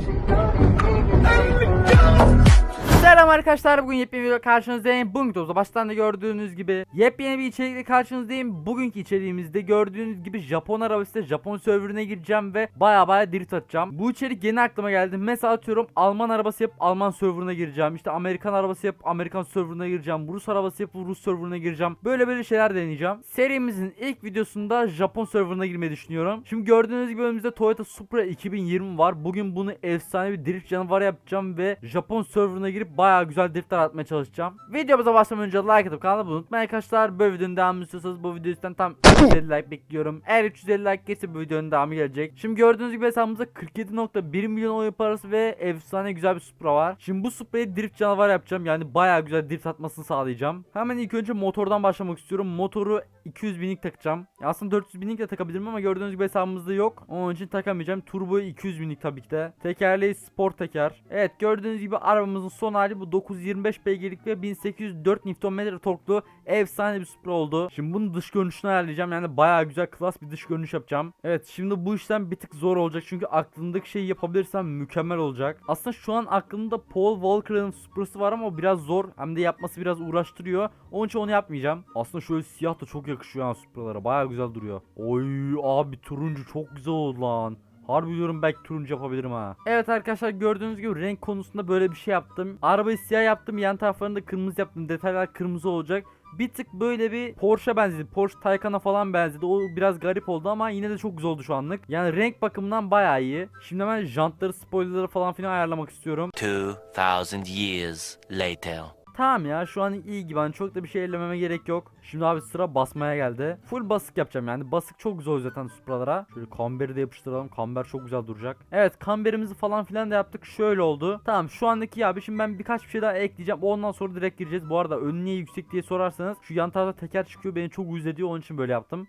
Thank you. Selam arkadaşlar bugün yepyeni video karşınızdayım. Bugün videomuzda baştan da gördüğünüz gibi yepyeni bir içerikle karşınızdayım. Bugünkü içeriğimizde gördüğünüz gibi Japon arabasıyla Japon serverine gireceğim ve baya baya drift atacağım. Bu içerik yeni aklıma geldi. Mesela atıyorum Alman arabası yapıp Alman serverına gireceğim. İşte Amerikan arabası yapıp Amerikan serverına gireceğim. Rus arabası yapıp Rus serverına gireceğim. Böyle böyle şeyler deneyeceğim. Serimizin ilk videosunda Japon serverına girmeyi düşünüyorum. Şimdi gördüğünüz gibi önümüzde Toyota Supra 2020 var. Bugün bunu efsane bir drift canavarı yapacağım ve Japon serverına girip bayağı güzel driftler atmaya çalışacağım. Videomuza başlamadan önce like atıp kanalı unutmayın arkadaşlar. Böyle videonun devamını istiyorsanız bu video üstten tam 350 like bekliyorum. Eğer 350 like gelirse bu videonun devamı gelecek. Şimdi gördüğünüz gibi hesabımızda 47.1 milyon oyun parası ve efsane güzel bir Supra var. Şimdi bu Supra'yı drift canavar yapacağım. Yani bayağı güzel drift atmasını sağlayacağım. Hemen ilk önce motordan başlamak istiyorum. Motoru 200 binlik takacağım. Aslında 400 binlik de takabilirim ama gördüğünüz gibi hesabımızda yok. Onun için takamayacağım. Turbo 200 binlik tabii ki de. Tekerleği sport teker. Evet gördüğünüz gibi arabamızın son hali bu 925 beygirlik ve 1804 Nm torklu efsane bir Supra oldu. Şimdi bunun dış görünüşünü ayarlayacağım. Yani bayağı güzel klas bir dış görünüş yapacağım. Evet şimdi bu işlem bir tık zor olacak. Çünkü aklımdaki şeyi yapabilirsem mükemmel olacak. Aslında şu an aklımda Paul Walker'ın Supra'sı var ama biraz zor. Hem de yapması biraz uğraştırıyor. Onun için onu yapmayacağım. Aslında şöyle siyah da çok yakışıyor yani Supra'lara. Bayağı güzel duruyor. Oy abi turuncu çok güzel oldu lan. Harbi diyorum belki turuncu yapabilirim ha. Evet arkadaşlar gördüğünüz gibi renk konusunda böyle bir şey yaptım. Arabayı siyah yaptım. Yan taraflarını da kırmızı yaptım. Detaylar kırmızı olacak. Bir tık böyle bir Porsche benzedi. Porsche Taycan'a falan benzedi. O biraz garip oldu ama yine de çok güzel oldu şu anlık. Yani renk bakımından bayağı iyi. Şimdi hemen jantları, spoilerları falan filan ayarlamak istiyorum. 2,000 years later. Tamam ya şu an iyi gibi hani çok da bir şey ellememe gerek yok. Şimdi abi sıra basmaya geldi. Full basık yapacağım yani basık çok oluyor zaten Supra'lara. Şöyle kamberi de yapıştıralım. Kamber çok güzel duracak. Evet kamberimizi falan filan da yaptık. Şöyle oldu. Tamam şu andaki abi şimdi ben birkaç bir şey daha ekleyeceğim. Ondan sonra direkt gireceğiz. Bu arada ön niye yüksek diye sorarsanız şu yan tarafta teker çıkıyor. Beni çok uyuz ediyor. Onun için böyle yaptım.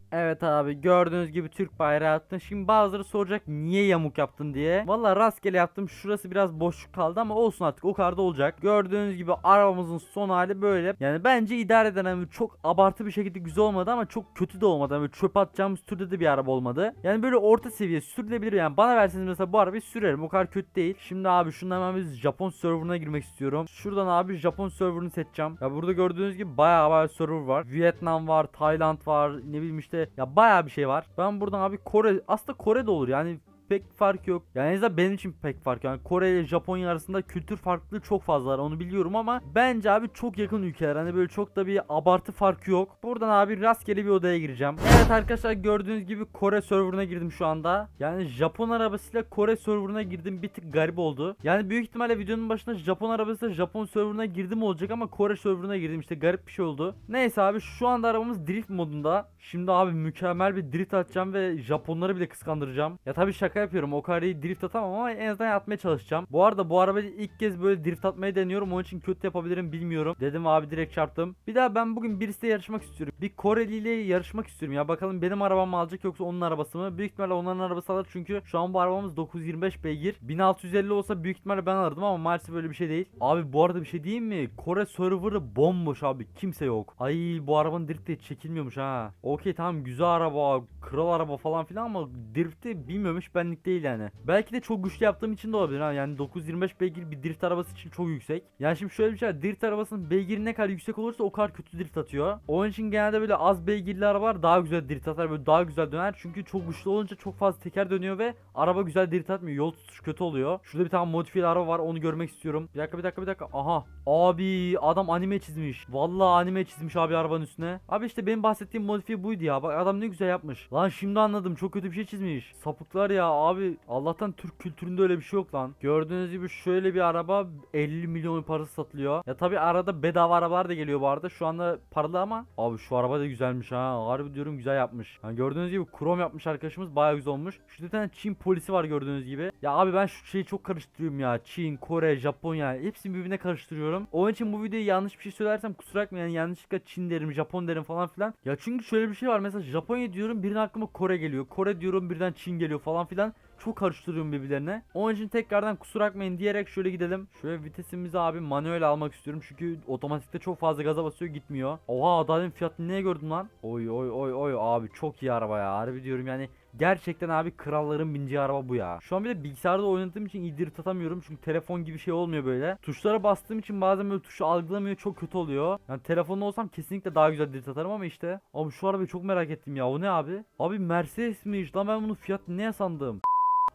Evet abi gördüğünüz gibi Türk bayrağı attım. Şimdi bazıları soracak niye yamuk yaptın diye. Valla rastgele yaptım. Şurası biraz boşluk kaldı ama olsun artık o kadar da olacak. Gördüğünüz gibi arabamızın son hali böyle. Yani bence idare eden hani çok abartı bir şekilde güzel olmadı ama çok kötü de olmadı. Yani çöp atacağımız türde de bir araba olmadı. Yani böyle orta seviye sürülebilir yani. Bana verseniz mesela bu arabayı sürerim. O kadar kötü değil. Şimdi abi şundan hemen biz Japon serverına girmek istiyorum. Şuradan abi Japon serverını seçeceğim. Ya burada gördüğünüz gibi bayağı bayağı server var. Vietnam var, Tayland var, ne bileyim işte ya bayağı bir şey var. Ben buradan abi Kore aslında Kore de olur yani pek fark yok. Yani en azından benim için pek fark yok. Yani Kore ile Japonya arasında kültür farklılığı çok fazla onu biliyorum ama bence abi çok yakın ülkeler. Hani böyle çok da bir abartı farkı yok. Buradan abi rastgele bir odaya gireceğim. Evet arkadaşlar gördüğünüz gibi Kore serverına girdim şu anda. Yani Japon arabasıyla Kore serverına girdim bir tık garip oldu. Yani büyük ihtimalle videonun başında Japon arabasıyla Japon serverına girdim olacak ama Kore serverına girdim işte garip bir şey oldu. Neyse abi şu anda arabamız drift modunda. Şimdi abi mükemmel bir drift atacağım ve Japonları bile kıskandıracağım. Ya tabii şaka yapıyorum. O kadar iyi drift atamam ama en azından atmaya çalışacağım. Bu arada bu arabayı ilk kez böyle drift atmayı deniyorum. Onun için kötü yapabilirim bilmiyorum. Dedim abi direkt çarptım. Bir daha ben bugün birisiyle yarışmak istiyorum. Bir Koreli ile yarışmak istiyorum. Ya bakalım benim arabam mı alacak yoksa onun arabası mı? Büyük ihtimalle onların arabası alır çünkü şu an bu arabamız 925 beygir. 1650 olsa büyük ihtimalle ben alırdım ama maalesef öyle bir şey değil. Abi bu arada bir şey diyeyim mi? Kore serverı bomboş abi. Kimse yok. Ay bu arabanın drifti çekilmiyormuş ha. Okey tamam güzel araba, kral araba falan filan ama drifti bilmiyormuş benlik değil yani. Belki de çok güçlü yaptığım için de olabilir ha. Yani 925 beygir bir drift arabası için çok yüksek. Yani şimdi şöyle bir şey var. Drift arabasının beygiri ne kadar yüksek olursa o kadar kötü drift atıyor. Onun için genelde böyle az beygirli arabalar daha güzel drift atar. Böyle daha güzel döner. Çünkü çok güçlü olunca çok fazla teker dönüyor ve araba güzel drift atmıyor. Yol tutuş kötü oluyor. Şurada bir tane modifiyeli araba var. Onu görmek istiyorum. Bir dakika bir dakika bir dakika. Aha. Abi adam anime çizmiş. Vallahi anime çizmiş abi arabanın üstüne. Abi işte benim bahsettiğim modifiye buydu ya. Bak adam ne güzel yapmış. Lan şimdi anladım. Çok kötü bir şey çizmiş. Sapıklar ya abi. Allah'tan Türk kültüründe öyle bir şey yok lan. Gördüğünüz gibi şöyle bir araba 50 milyon parası satılıyor. Ya tabi arada bedava arabalar da geliyor bu arada. Şu anda paralı ama abi şu araba da güzelmiş ha. Harbi diyorum güzel yapmış. Yani gördüğünüz gibi krom yapmış arkadaşımız. Baya güzel olmuş. Şurada bir tane Çin polisi var gördüğünüz gibi. Ya abi ben şu şeyi çok karıştırıyorum ya. Çin, Kore, Japonya hepsini birbirine karıştırıyorum. Onun için bu videoyu yanlış bir şey söylersem kusura bakmayın. Yani yanlışlıkla Çin derim, Japon derim falan filan. Ya çünkü şöyle bir şey var. Mesela Japonya diyorum birden aklıma Kore geliyor. Kore diyorum birden Çin geliyor falan filan. Çok karıştırıyorum birbirlerine. Onun için tekrardan kusura bakmayın diyerek şöyle gidelim. Şöyle vitesimizi abi manuel almak istiyorum çünkü otomatikte çok fazla gaza basıyor gitmiyor. Oha daha fiyatını neye gördün lan? Oy oy oy oy abi çok iyi araba ya harbi diyorum yani Gerçekten abi kralların bineceği araba bu ya. Şu an bir de bilgisayarda oynadığım için iyi dirt atamıyorum. Çünkü telefon gibi şey olmuyor böyle. Tuşlara bastığım için bazen böyle tuşu algılamıyor çok kötü oluyor. Yani telefonda olsam kesinlikle daha güzel dirt atarım ama işte. Abi şu arabayı çok merak ettim ya. O ne abi? Abi Mercedes'miş lan ben bunun fiyatını ne sandım?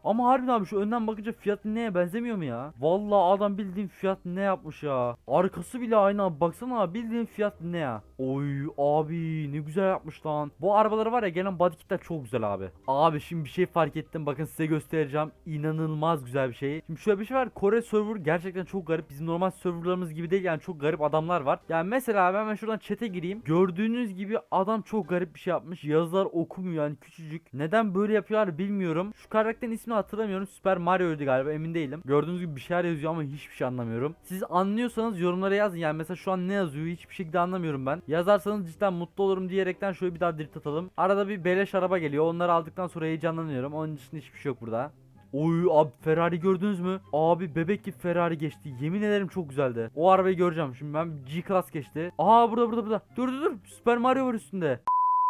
Ama harbiden abi şu önden bakınca fiyat neye benzemiyor mu ya? Vallahi adam bildiğin fiyat ne yapmış ya. Arkası bile aynı abi baksana abi bildiğin fiyat ne ya? Oy abi ne güzel yapmış lan. Bu arabaları var ya gelen body kitler çok güzel abi. Abi şimdi bir şey fark ettim bakın size göstereceğim. İnanılmaz güzel bir şey. Şimdi şöyle bir şey var Kore server gerçekten çok garip. Bizim normal serverlarımız gibi değil yani çok garip adamlar var. Yani mesela ben hemen şuradan chat'e gireyim. Gördüğünüz gibi adam çok garip bir şey yapmış. Yazılar okumuyor yani küçücük. Neden böyle yapıyorlar bilmiyorum. Şu karakterin ismini hatırlamıyorum. Süper Mario'ydu galiba emin değilim. Gördüğünüz gibi bir şeyler yazıyor ama hiçbir şey anlamıyorum. Siz anlıyorsanız yorumlara yazın. Yani mesela şu an ne yazıyor hiçbir şekilde anlamıyorum ben. Yazarsanız cidden mutlu olurum diyerekten şöyle bir daha dirt atalım. Arada bir beleş araba geliyor. Onları aldıktan sonra heyecanlanıyorum. Onun dışında hiçbir şey yok burada. Oy abi Ferrari gördünüz mü? Abi bebek gibi Ferrari geçti. Yemin ederim çok güzeldi. O arabayı göreceğim. Şimdi ben G-Class geçti. Aa burada burada burada. Dur dur dur. Super Mario var üstünde.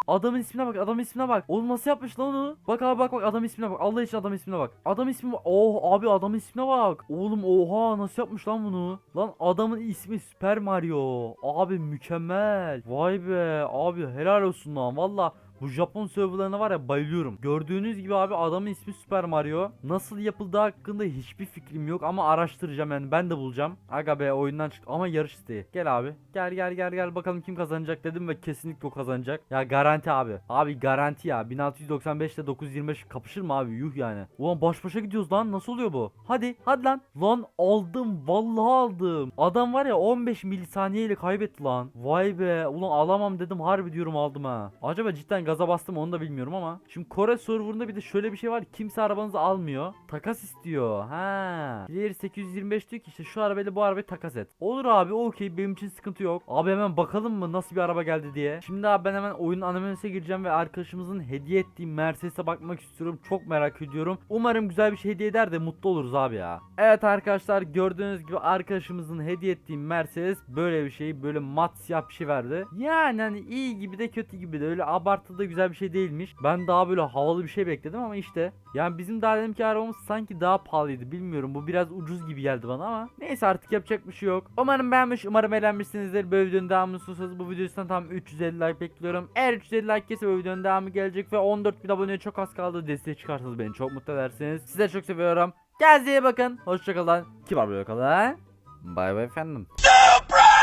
Adamın ismine bak, adamın ismine bak. Oğlum nasıl yapmış lan onu? Bak abi bak bak adam ismine bak. Allah için adam ismine bak. Adam ismi. Oh abi adamın ismine bak. Oğlum oha nasıl yapmış lan bunu? Lan adamın ismi Super Mario. Abi mükemmel. Vay be abi helal olsun lan. Valla bu Japon serverlarına var ya bayılıyorum. Gördüğünüz gibi abi adamın ismi Super Mario. Nasıl yapıldığı hakkında hiçbir fikrim yok ama araştıracağım yani ben de bulacağım. Aga be oyundan çık ama yarış isteği. Gel abi. Gel gel gel gel bakalım kim kazanacak dedim ve kesinlikle o kazanacak. Ya garanti abi. Abi garanti ya. 1695 ile 925 kapışır mı abi? Yuh yani. Ulan baş başa gidiyoruz lan. Nasıl oluyor bu? Hadi hadi lan. Lan aldım. Vallahi aldım. Adam var ya 15 milisaniye ile kaybetti lan. Vay be. Ulan alamam dedim. Harbi diyorum aldım ha. Acaba cidden gaza bastım onu da bilmiyorum ama. Şimdi Kore serverında bir de şöyle bir şey var. Kimse arabanızı almıyor. Takas istiyor. Ha. Player 825 diyor ki işte şu arabayla bu arabayı takas et. Olur abi okey benim için sıkıntı yok. Abi hemen bakalım mı nasıl bir araba geldi diye. Şimdi abi ben hemen oyun animesine gireceğim ve arkadaşımızın hediye ettiği Mercedes'e bakmak istiyorum. Çok merak ediyorum. Umarım güzel bir şey hediye eder de mutlu oluruz abi ya. Evet arkadaşlar gördüğünüz gibi arkadaşımızın hediye ettiği Mercedes böyle bir şey böyle mat siyah bir şey verdi. Yani hani iyi gibi de kötü gibi de öyle abartılı aslında güzel bir şey değilmiş. Ben daha böyle havalı bir şey bekledim ama işte. Yani bizim daha dedim ki arabamız sanki daha pahalıydı. Bilmiyorum bu biraz ucuz gibi geldi bana ama. Neyse artık yapacak bir şey yok. Umarım beğenmiş, umarım eğlenmişsinizdir. Böyle videonun devamını istiyorsanız bu videodan tam 350 like bekliyorum. Eğer 350 like gelirse bu videonun devamı gelecek ve 14 aboneye çok az kaldı. Desteği çıkarsanız beni çok mutlu edersiniz. Size çok seviyorum. Kendinize bakın. Hoşçakalın. Kibar böyle kalın. Bay bay efendim. Surprise!